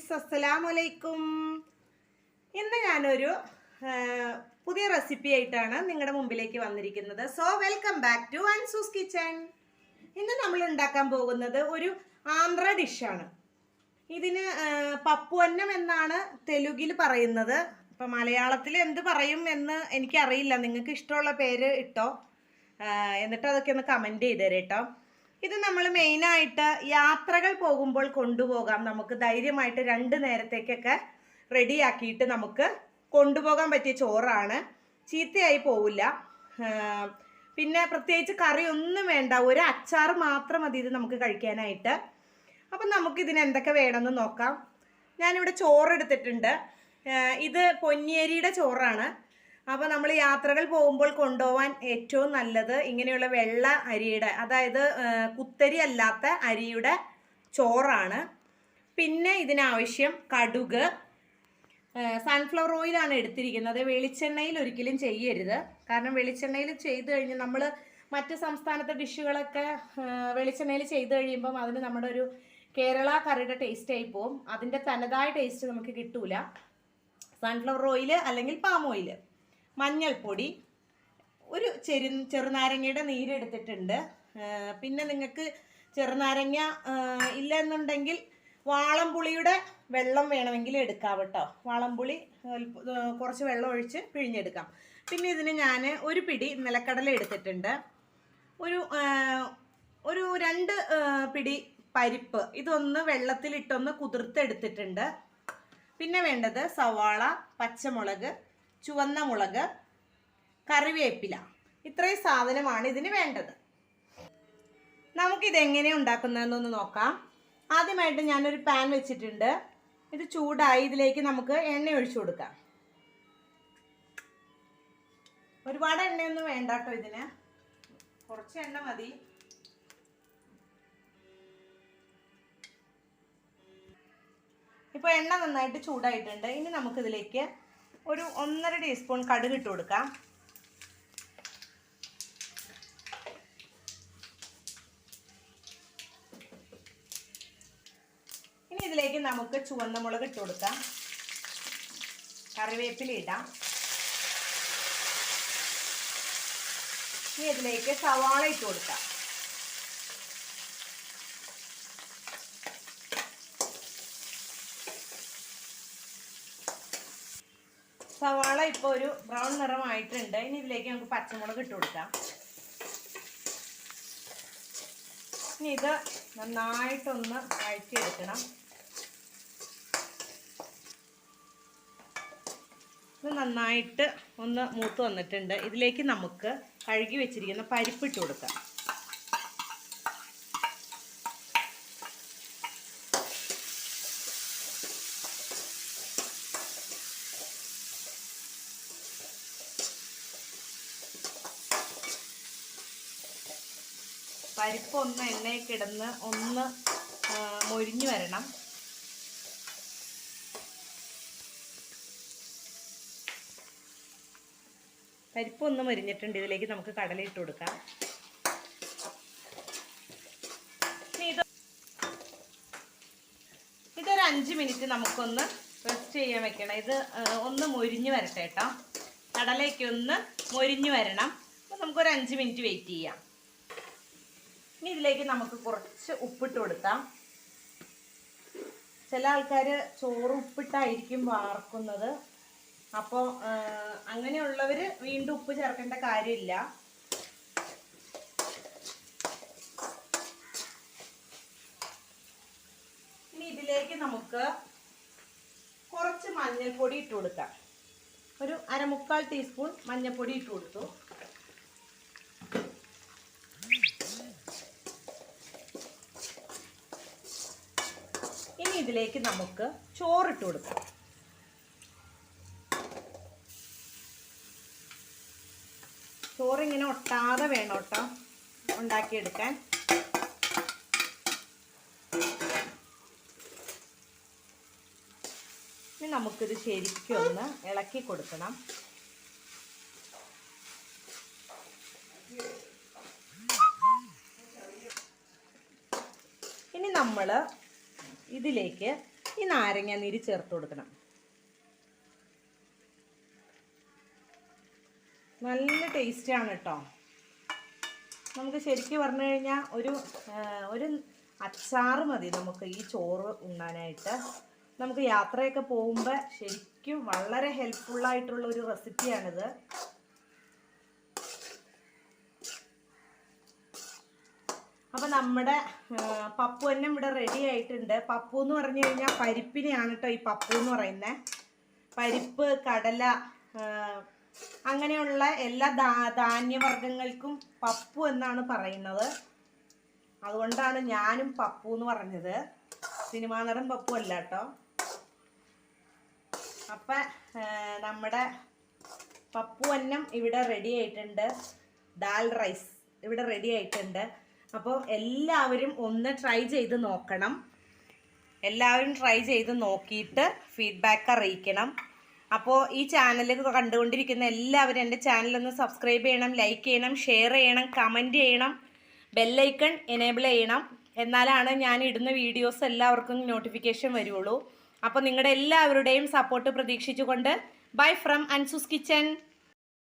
Guys അസ്സലാമു അലൈക്കും ഇന്ന് ഞാനൊരു പുതിയ റെസിപ്പി ആയിട്ടാണ് നിങ്ങളുടെ മുമ്പിലേക്ക് വന്നിരിക്കുന്നത്. So welcome back to Ansu's kitchen ഇന്ന് നമ്മൾ ഉണ്ടാക്കാൻ പോകുന്നത് ഒരു ആന്ധ്ര ഡിഷാണ്. ഇതിന് പപ്പുവന്നം എന്നാണ് തെലുഗിൽ പറയുന്നത്. ഇപ്പം മലയാളത്തിൽ എന്ത് പറയും എന്ന് എനിക്കറിയില്ല. നിങ്ങൾക്ക് ഇഷ്ടമുള്ള പേര് ഇട്ടോ? എന്നിട്ട് അതൊക്കെ ഒന്ന് കമന്റ് ചെയ്ത് തരാം കേട്ടോ. ഇത് നമ്മൾ മെയിനായിട്ട് യാത്രകൾ പോകുമ്പോൾ കൊണ്ടുപോകാം. നമുക്ക് ധൈര്യമായിട്ട് രണ്ട് നേരത്തേക്കൊക്കെ റെഡിയാക്കിയിട്ട് നമുക്ക് കൊണ്ടുപോകാൻ പറ്റിയ ചോറാണ്. ചീത്തയായി പോവില്ല. പിന്നെ പ്രത്യേകിച്ച് കറി ഒന്നും വേണ്ട. ഒരു അച്ചാർ മാത്രം മതി ഇത് നമുക്ക് കഴിക്കാനായിട്ട്. അപ്പം നമുക്ക് ഇതിന് എന്തൊക്കെ വേണമെന്ന് നോക്കാം. ഞാനിവിടെ ചോറ് എടുത്തിട്ടുണ്ട്. ഇത് പൊന്നിയരിയുടെ ചോറാണ്. അപ്പോൾ നമ്മൾ യാത്രകൾ പോകുമ്പോൾ കൊണ്ടുപോകാൻ ഏറ്റവും നല്ലത് ഇങ്ങനെയുള്ള വെള്ള അരിയുടെ അതായത് കുത്തരി അല്ലാത്ത അരിയുടെ ചോറാണ്. പിന്നെ ഇതിനാവശ്യം കടുക് സൺഫ്ലവർ ഓയിലാണ് എടുത്തിരിക്കുന്നത്. വെളിച്ചെണ്ണയിൽ ഒരിക്കലും ചെയ്യരുത്. കാരണം വെളിച്ചെണ്ണയിൽ ചെയ്ത് കഴിഞ്ഞ് നമ്മൾ മറ്റ് സംസ്ഥാനത്തെ ഡിഷുകളൊക്കെ വെളിച്ചെണ്ണയിൽ ചെയ്ത് കഴിയുമ്പം അതിന് നമ്മുടെ ഒരു കേരള കറിയുടെ ടേസ്റ്റ് ആയി പോവും. അതിന്റെ തനതായ ടേസ്റ്റ് നമുക്ക് കിട്ടൂല. സൺഫ്ലവർ ഓയിൽ അല്ലെങ്കിൽ പാം ഓയിൽ മഞ്ഞൾപ്പൊടി ഒരു ചെറു ചെറുനാരങ്ങയുടെ നീരെടുത്തിട്ടുണ്ട്. പിന്നെ നിങ്ങൾക്ക് ചെറുനാരങ്ങ ഇല്ല എന്നുണ്ടെങ്കിൽ വാളംപുളിയുടെ വെള്ളം വേണമെങ്കിൽ എടുക്കാം കേട്ടോ. വാളംപുളി കുറച്ച് വെള്ളം ഒഴിച്ച് പിഴിഞ്ഞെടുക്കാം. പിന്നെ ഇതിന് ഞാൻ ഒരു പിടി നിലക്കടല എടുത്തിട്ടുണ്ട്. ഒരു ഒരു രണ്ട് പിടി പരിപ്പ് ഇതൊന്ന് വെള്ളത്തിലിട്ടൊന്ന് കുതിർത്തെടുത്തിട്ടുണ്ട്. പിന്നെ വേണ്ടത് സവാള പച്ചമുളക് ചുവന്ന മുളക് കറിവേപ്പില. ഇത്രയും സാധനമാണ് ഇതിന് വേണ്ടത്. നമുക്കിത് എങ്ങനെ ഉണ്ടാക്കുന്നതെന്നൊന്ന് നോക്കാം. ആദ്യമായിട്ട് ഞാനൊരു പാൻ വെച്ചിട്ടുണ്ട്. ഇത് ചൂടായി ഇതിലേക്ക് നമുക്ക് എണ്ണ ഒഴിച്ചു കൊടുക്കാം. ഒരുപാട് എണ്ണയൊന്നും വേണ്ട കേട്ടോ ഇതിന്. കുറച്ച് എണ്ണ മതി. ഇപ്പോൾ എണ്ണ നന്നായിട്ട് ചൂടായിട്ടുണ്ട്. ഇനി നമുക്കിതിലേക്ക് ഒരു ഒന്നര ടീസ്പൂൺ കടുക് ഇട്ട് കൊടുക്കാം. ഇനി ഇതിലേക്ക് നമുക്ക് ചുവന്ന മുളക് ഇട്ട് കൊടുക്കാം. കറിവേപ്പില ഇടാം. ഇനി ഇതിലേക്ക് സവാള ഇട്ട് കൊടുക്കാം. സവാള ഇപ്പോൾ ഒരു ബ്രൗൺ നിറമായിട്ടുണ്ട്. ഇനി ഇതിലേക്ക് നമുക്ക് പച്ചമുളക് ഇട്ട് കൊടുക്കാം. ഇനി ഇത് നന്നായിട്ടൊന്ന് വഴറ്റിയെടുക്കണം. ഇത് നന്നായിട്ട് ഒന്ന് മൂത്ത് വന്നിട്ടുണ്ട്. ഇതിലേക്ക് നമുക്ക് കഴുകി വെച്ചിരിക്കുന്ന പരിപ്പിട്ട് കൊടുക്കാം. പരിപ്പ് ഒന്ന് എണ്ണയിൽ കിടന്ന് ഒന്ന് മൊരിഞ്ഞു വരണം. പരിപ്പ് ഒന്ന് മൊരിഞ്ഞിട്ടുണ്ട്. ഇതിലേക്ക് നമുക്ക് കടല ഇട്ട് കൊടുക്കാം. ഇതൊരു അഞ്ച് മിനിറ്റ് നമുക്കൊന്ന് റെസ്റ്റ് ചെയ്യാൻ വെക്കണം. ഇത് ഒന്ന് മൊരിഞ്ഞു വരട്ടെ കേട്ടോ. കടലേക്ക് ഒന്ന് മൊരിഞ്ഞു വരണം. അപ്പോൾ നമുക്കൊരു അഞ്ച് മിനിറ്റ് വെയിറ്റ് ചെയ്യാം. ഇനി ഇതിലേക്ക് നമുക്ക് കുറച്ച് ഉപ്പിട്ട് കൊടുക്കാം. ചില ആൾക്കാർ ചോറ് ഉപ്പിട്ടായിരിക്കും വാർക്കുന്നത്. അപ്പോൾ അങ്ങനെയുള്ളവർ വീണ്ടും ഉപ്പ് ചേർക്കേണ്ട കാര്യമില്ല. ഇനി ഇതിലേക്ക് നമുക്ക് കുറച്ച് മഞ്ഞൾപ്പൊടി ഇട്ട് കൊടുക്കാം. ഒരു അരമുക്കാൽ ടീസ്പൂൺ മഞ്ഞൾപ്പൊടി ഇട്ട് കൊടുത്തു. ഇതിലേക്ക് നമുക്ക് ചോറിട്ട് കൊടുക്കാം. ചോറിങ്ങനെ ഒട്ടാതെ വേണം കേട്ടോ ഉണ്ടാക്കിയെടുക്കാൻ. ഇനി നമുക്കിത് ശരിക്കും ഒന്ന് ഇളക്കി കൊടുക്കണം. ഇനി നമ്മൾ ഇതിലേക്ക് ഈ നാരങ്ങ നീര് ചേർത്ത് കൊടുക്കണം. നല്ല ടേസ്റ്റാണ് കേട്ടോ നമുക്ക് ശരിക്കും പറഞ്ഞു കഴിഞ്ഞാൽ ഒരു ഒരു അച്ചാറ് മതി നമുക്ക് ഈ ചോറ് ഉണ്ണാനായിട്ട്. നമുക്ക് യാത്രയൊക്കെ പോകുമ്പോൾ ശരിക്കും വളരെ ഹെൽപ്ഫുള്ളായിട്ടുള്ള ഒരു റെസിപ്പിയാണിത് അപ്പം നമ്മുടെ പപ്പു തന്നെ ഇവിടെ റെഡി ആയിട്ടുണ്ട്. പപ്പു എന്ന് പറഞ്ഞു കഴിഞ്ഞാൽ പരിപ്പിനെയാണ് കേട്ടോ ഈ പപ്പു എന്ന് പറയുന്നത് പരിപ്പ് കടല അങ്ങനെയുള്ള എല്ലാ ധാ ധാന്യവർഗങ്ങൾക്കും പപ്പു എന്നാണ് പറയുന്നത്. അതുകൊണ്ടാണ് ഞാനും പപ്പു എന്ന് പറഞ്ഞത്. സിനിമാ നടൻ പപ്പു അല്ല കേട്ടോ അപ്പം നമ്മുടെ പപ്പു അന്നം ഇവിടെ റെഡി ആയിട്ടുണ്ട്. ദാൽ റൈസ് ഇവിടെ റെഡി ആയിട്ടുണ്ട്. അപ്പോൾ എല്ലാവരും ഒന്ന് ട്രൈ ചെയ്ത് നോക്കണം. എല്ലാവരും ട്രൈ ചെയ്ത് നോക്കിയിട്ട് ഫീഡ്ബാക്ക് അറിയിക്കണം. അപ്പോൾ ഈ ചാനൽ കണ്ടുകൊണ്ടിരിക്കുന്ന എല്ലാവരും എന്റെ ചാനലൊന്ന് സബ്സ്ക്രൈബ് ചെയ്യണം ലൈക്ക് ചെയ്യണം ഷെയർ ചെയ്യണം കമന്റ് ചെയ്യണം ബെല്ലൈക്കൺ എനേബിൾ ചെയ്യണം. എന്നാലാണ് ഞാൻ ഇടുന്ന വീഡിയോസ് എല്ലാവർക്കും നോട്ടിഫിക്കേഷൻ വരുള്ളൂ. അപ്പോൾ നിങ്ങളുടെ എല്ലാവരുടെയും സപ്പോർട്ട് പ്രതീക്ഷിച്ചുകൊണ്ട് ബൈ ഫ്രം അൻസുസ് കിച്ചൻ